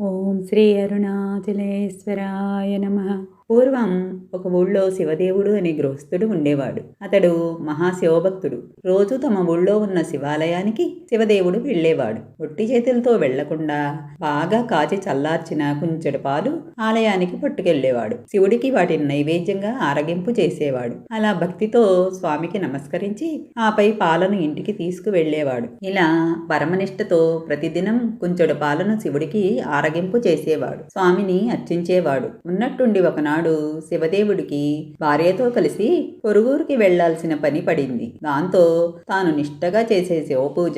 ഓം ശ്രീ അരുണാചലേശ്വരായ നമ. పూర్వం ఒక ఊళ్ళో శివదేవుడు అనే గృహస్థుడు ఉండేవాడు. అతడు మహాశివభక్తుడు. రోజు తమ ఊళ్ళో ఉన్న శివాలయానికి శివదేవుడు వెళ్ళేవాడు. ఒట్టి చేతులతో వెళ్ళకుండా బాగా కాచి చల్లార్చిన కుంచెడు పాలు ఆలయానికి పట్టుకెళ్ళేవాడు శివుడికి వాటిని నైవేద్యంగా ఆరగింపు చేసేవాడు. అలా భక్తితో స్వామికి నమస్కరించి ఆపై పాలను ఇంటికి తీసుకువెళ్ళేవాడు ఇలా పరమనిష్టతో ప్రతిదినం కుంచెడు పాలను శివుడికి ఆరగింపు చేసేవాడు. స్వామిని అర్చించేవాడు. ఉన్నట్టుండి ఒకనాడు శివదేవుడికి భార్యతో కలిసి పొరుగురికి వెళ్ళాల్సిన పని పడింది. దాంతో తాను నిష్టగా చేసే శివపూజ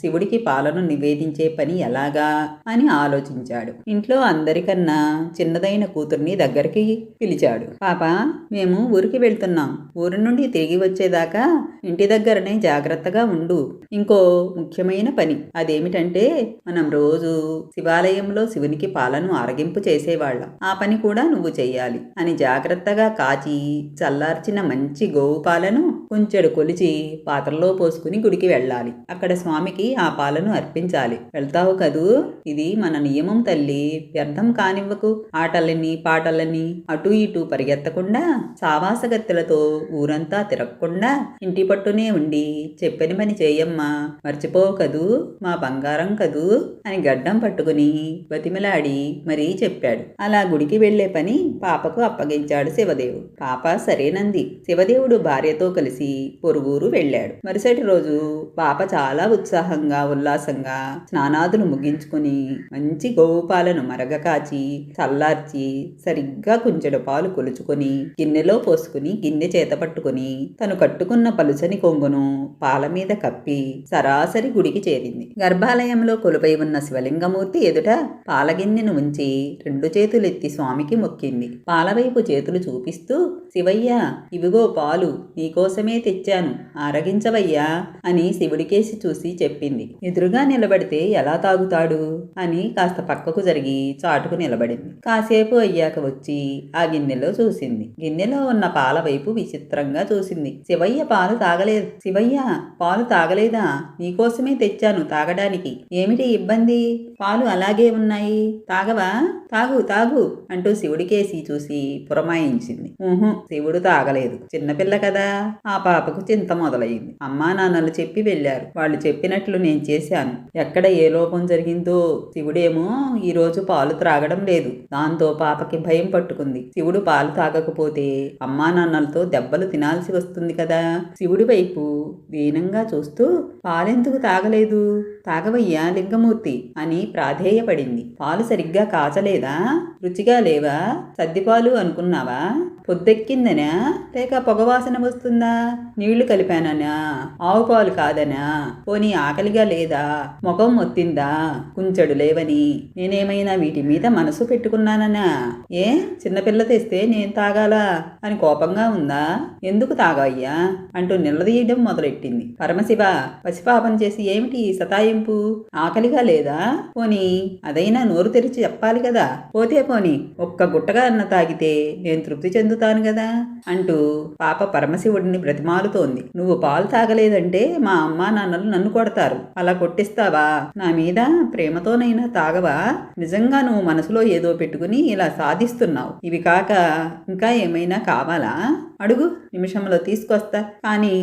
శివుడికి పాలను నివేదించే పని ఎలాగా అని ఆలోచించాడు. ఇంట్లో అందరికన్నా చిన్నదైన కూతుర్ని దగ్గరికి పిలిచాడు. పాప మేము ఊరికి వెళ్తున్నాం. ఊరి నుండి తిరిగి వచ్చేదాకా ఇంటి దగ్గరనే జాగ్రత్తగా ఉండు. ఇంకో ముఖ్యమైన పని. అదేమిటంటే మనం రోజు శివాలయంలో శివునికి పాలను ఆరగింపు చేసేవాళ్ళం. ఆ పని కూడా నువ్వు చెయ్యాలి. అని జాగ్రత్తగా కాచి చల్లార్చిన మంచి గోవు పాలను కొంచెడు కొలిచి పాత్రలో పోసుకుని గుడికి వెళ్ళాలి. అక్కడ స్వామికి ఆ పాలను అర్పించాలి. వెళ్తావు కదూ? ఇది మన నియమం తల్లి. వ్యర్థం కానివ్వకు. ఆటలని పాటలని అటు ఇటు పరిగెత్తకుండా సావాసగత్తెలతో ఊరంతా తిరగకుండా ఇంటి పట్టునే ఉండి చెప్పని పని చేయమ్మా. మర్చిపోవు కదూ? మా బంగారం కదూ? అని గడ్డం పట్టుకుని బతిమలాడి మరీ చెప్పాడు. అలా గుడికి వెళ్ళే పని పాప పాపకు అప్పగించాడు శివదేవుడు పాప సరేనంది. శివదేవుడు భార్యతో కలిసి పొరుగురు వెళ్ళాడు. మరుసటి రోజు పాప చాలా ఉత్సాహంగా ఉల్లాసంగా స్నానాదులు ముగించుకుని మంచి గోవుపాలను మరగకాచి మరగ కాచి చల్లార్చి సరిగ్గా కుంచెడు పాలు కొలుచుకొని గిన్నెలో పోసుకుని గిన్నె చేత పట్టుకుని తను కట్టుకున్న పలుచని కొంగును పాల మీద కప్పి సరాసరి గుడికి చేరింది. గర్భాలయంలో కొలుపై ఉన్న శివలింగమూర్తి ఎదుట పాలగిన్నెను ఉంచి రెండు చేతులెత్తి స్వామికి మొక్కింది. పాలవైపు చేతులు చూపిస్తూ శివయ్య ఇవిగో పాలు నీకోసమే తెచ్చాను ఆరగించవయ్యా అని శివుడికేసి చూసి చెప్పింది. ఎదురుగా నిలబడితే ఎలా తాగుతాడు? అని కాస్త పక్కకు జరిగి చాటుకు నిలబడింది. కాసేపు అయ్యాక వచ్చి ఆ గిన్నెలో చూసింది. గిన్నెలో ఉన్న పాల వైపు విచిత్రంగా చూసింది. శివయ్య పాలు తాగలేదు శివయ్య పాలు తాగలేదా? నీకోసమే తెచ్చాను తాగడానికి. ఏమిటి ఇబ్బంది? పాలు అలాగే ఉన్నాయి. తాగవా? తాగు తాగు అంటూ శివుడికేసి చూసి పురమాయించింది. ఊహు శివుడు తాగలేదు. చిన్నపిల్ల కదా. ఆ పాపకు చింత మొదలైంది. అమ్మా నాన్నలు చెప్పి వెళ్ళారు. వాళ్ళు చెప్పినట్లు నేను చేశాను. ఎక్కడ ఏ లోపం జరిగిందో శివుడేమో ఈరోజు పాలు త్రాగడం లేదు. దాంతో పాపకి భయం పట్టుకుంది. శివుడు పాలు తాగకపోతే అమ్మా నాన్నలతో దెబ్బలు తినాల్సి వస్తుంది కదా. శివుడి వైపు దీనంగా చూస్తూ పాలెందుకు తాగలేదు? తాగవయ్యా లింగమూర్తి అని ప్రాధేయపడింది. పాలు సరిగ్గా కాచలేదా? రుచిగా లేవా? సద్దిపాలు అనుకున్నావా? పొద్దెక్కిందనా? లేక పొగవాసన వస్తుందా? నీళ్ళు కలిపాననా? ఆవు పాలు కాదనా? పోనీ ఆకలిగా లేదా? ముఖం మొత్తిందా? కుంచెడు లేవని. నేనేమైనా వీటి మీద మనసు పెట్టుకున్నాననా? ఏ? చిన్నపిల్ల తెస్తే నేను తాగాలా? అని కోపంగా ఉందా? ఎందుకు తాగయ్యా? అంటూ నిలదీయడం మొదలెట్టింది. పరమశివ పసిపాపం చేసి ఏమిటి సతాయింపు? ఆకలిగా లేదా? పోనీ అదైనా నోరు తెరిచి చెప్పాలి కదా. పోతే పోని ఒక్క గుట్టగా అన్న తాగితే నేను తృప్తి చెందుతాను కదా అంటూ పాప పరమశివుడిని బ్రతిమాలుతోంది. నువ్వు పాలు తాగలేదంటే మా అమ్మా నాన్నలు నన్ను కొడతారు. అలా కొట్టిస్తావా? నా మీద ప్రేమతోనైనా తాగవా? నిజంగా నువ్వు మనసులో ఏదో పెట్టుకుని ఇలా సాధిస్తున్నావు. ఇవి కాక ఇంకా ఏమైనా కావాలా? అడుగు నిమిషంలో తీసుకొస్తా. కానీ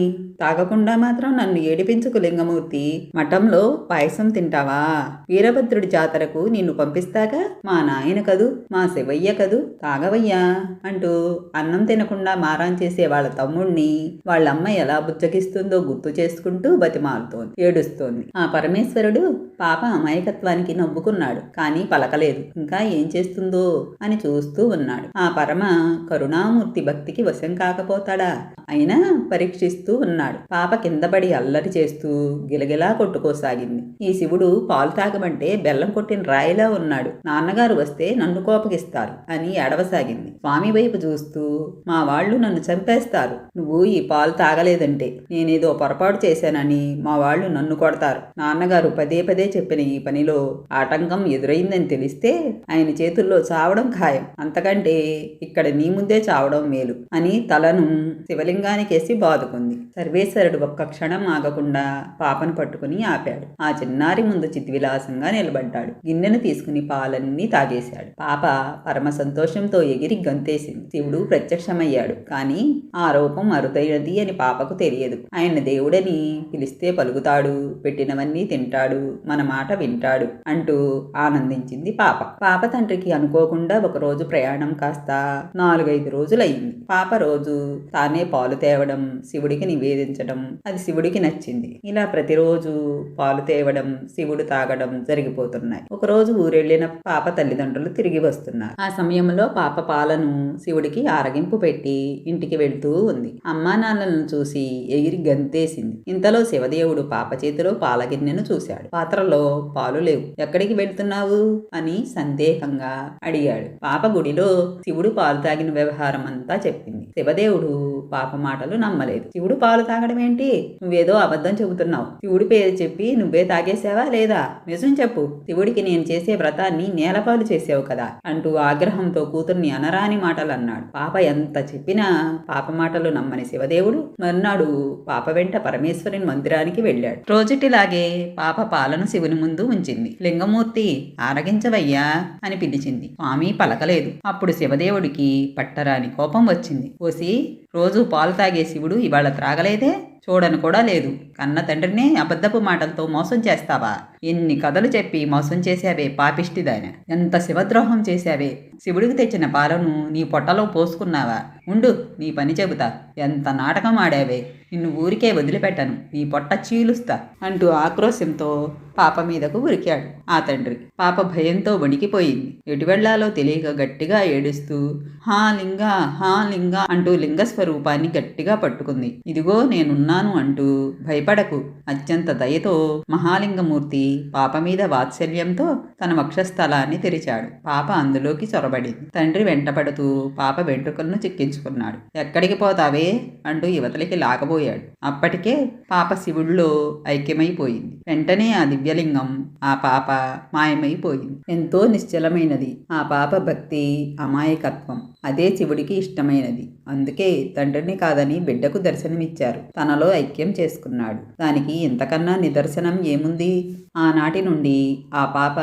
తాగకుండా మాత్రం నన్ను ఏడిపించుకు లింగమూర్తి. మఠంలో పాయసం తింటావా? వీరభద్రుడి జాతరకు నిన్ను పంపిస్తాక మా నాయన కదు మా శివయ్య కదు తాగవయ్యా అంటూ అన్నం తినకుండా మారాం చేసే వాళ్ళ తమ్ముణ్ణి వాళ్ళమ్మ ఎలా బుచ్చగిస్తుందో గుర్తు చేసుకుంటూ బతిమాలుతోంది ఏడుస్తోంది. ఆ పరమేశ్వరుడు పాప అమాయకత్వానికి నవ్వుకున్నాడు కానీ పలకలేదు. ఇంకా ఏం చేస్తుందో అని చూస్తూ ఉన్నాడు. ఆ పరమ కరుణామూర్తి భక్తికి వశం కాకపోతాడా అయినా పరీక్షిస్తూ ఉన్నాడు. పాప కిందపడి అల్లరి చేస్తూ గిలగిలా కొట్టుకోసాగింది. ఈ శివుడు పాలు తాగమంటే బెల్లం కొట్టిన రాయిలా ఉన్నాడు. నాన్నగారు వస్తే నన్ను కోపగిస్తారు అని ఎడవసాగింది స్వామి వైపు చూస్తూ మా వాళ్ళు నన్ను చంపేస్తారు. నువ్వు ఈ పాలు తాగలేదంటే నేనేదో పొరపాటు చేశానని మా వాళ్ళు నన్ను కొడతారు. నాన్నగారు పదే పదే చెప్పిన ఈ పనిలో ఆటంకం ఎదురైందని తెలిస్తే ఆయన చేతుల్లో చావడం ఖాయం. అంతకంటే ఇక్కడ నీ ముందే చావడం మేలు అని తలను శివలింగానికేసి బాదుకుంది. సర్వేశ్వరుడు ఒక్క క్షణం ఆగకుండా పాపను పట్టుకుని ఆపాడు. ఆ చిన్నారి ముందు చిద్విలాసంగా నిలబడ్డాడు. గిన్నెను తీసుకుని పాలన్నీ తాగేశాడు. పాప పరమ సంతోషంతో ఎగిరి గంతేసింది. శివుడు ప్రత్యక్షమయ్యాడు. కానీ ఆ రూపం అరుదైనది అని పాపకు తెలియదు. ఆయన దేవుడని పిలిస్తే పలుకుతాడు. పెట్టినవన్నీ తింటాడు. మన మాట వింటాడు అంటూ ఆనందించింది పాప. పాప తండ్రికి అనుకోకుండా ఒక రోజు ప్రయాణం కాస్త నాలుగైదు రోజులయ్యింది. పాప రోజు రోజు తానే పాలు తేవడం శివుడికి నివేదించడం అది శివుడికి నచ్చింది. ఇలా ప్రతిరోజు పాలు తేవడం శివుడు తాగడం జరిగిపోతున్నాయి. ఒక రోజు ఊరెళ్ళిన పాప తల్లిదండ్రులు తిరిగి వస్తున్నారు. ఆ సమయంలో పాప పాలను శివుడికి ఆరగింపు పెట్టి ఇంటికి వెళ్తూ ఉంది. అమ్మా నాన్నలను చూసి ఎగిరి గంతేసింది. ఇంతలో శివదేవుడు పాప చేతిలో పాల గిన్నెను చూశాడు. పాత్రలో పాలు లేవు. ఎక్కడికి వెళ్తున్నావు? అని సందేహంగా అడిగాడు. పాప గుడిలో శివుడు పాలు తాగిన వ్యవహారం అంతా చెప్పింది శివదేవుడు పాప మాటలు నమ్మలేదు. శివుడు పాలు తాగడం ఏంటి? నువ్వేదో అబద్ధం చెబుతున్నావు. శివుడి పేరు చెప్పి నువ్వే తాగేసావా లేదా? నిజం చెప్పు. శివుడికి నేను చేసే వ్రతాన్ని నేలపాలు చేసావు కదా? అంటూ ఆగ్రహంతో కూతుర్ని అనరాని మాటలు అన్నాడు పాప ఎంత చెప్పినా పాప మాటలు నమ్మని శివదేవుడు మర్నాడు పాప వెంట పరమేశ్వరుని మందిరానికి వెళ్ళాడు. రోజుటిలాగే పాప పాలను శివుని ముందు ఉంచింది. లింగమూర్తి ఆరగించవయ్యా అని పిలిచింది. స్వామి పలకలేదు. అప్పుడు శివదేవుడికి పట్టరాని కోపం వచ్చింది. ఓసి రోజు పాలు తాగే శివుడు ఇవాళ త్రాగలేదే. చూడను కూడా లేదు. కన్న తండ్రిని అబద్ధపు మాటలతో మోసం చేస్తావా? ఎన్ని కథలు చెప్పి మోసం చేశావే పాపిష్టిదాయన. ఎంత శివద్రోహం చేశావే? శివుడికి తెచ్చిన పాలను నీ పొట్టలో పోసుకున్నావా? ఉండు నీ పని చెబుతా. ఎంత నాటకం ఆడావే? నిన్ను ఊరికే వదిలిపెట్టను. నీ పొట్ట చీలుస్తా అంటూ ఆక్రోశంతో పాప మీదకు ఉరికాడు ఆ తండ్రి. పాప భయంతో వణికిపోయింది. ఎటు వెళ్ళాలో తెలియక గట్టిగా ఏడుస్తూ హా లింగ హా లింగ అంటూ లింగ స్వరూపాన్ని గట్టిగా పట్టుకుంది. ఇదిగో ఉన్నాను అంటూ భయపడకు. అత్యంత దయతో మహాలింగమూర్తి పాప మీద వాత్సల్యంతో తన వక్షస్థలాన్ని తెరిచాడు. పాప అందులోకి చొరబడింది. తండ్రి వెంటపడుతూ పాప వెంట్రుకలను చిక్కించుకున్నాడు. ఎక్కడికి పోతావే? అంటూ యువతలకి లాగబోయాడు. అప్పటికే పాప శివుడిలో ఐక్యమైపోయింది. వెంటనే ఆ దివ్యలింగం ఆ పాప మాయమైపోయింది. ఎంతో నిశ్చలమైనది. ఆ పాప భక్తి అమాయకత్వం అదే శివుడికి ఇష్టమైనది. అందుకే తండ్రిని కాదని బిడ్డకు దర్శనమిచ్చారు. తనలో ఐక్యం చేసుకున్నాడు. దానికి ఇంతకన్నా నిదర్శనం ఏముంది? ఆనాటి నుండి ఆ పాప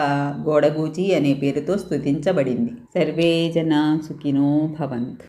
గోడగూచి అనే పేరుతో స్థుతించబడింది సర్వే జన సుఖినో భవంత్.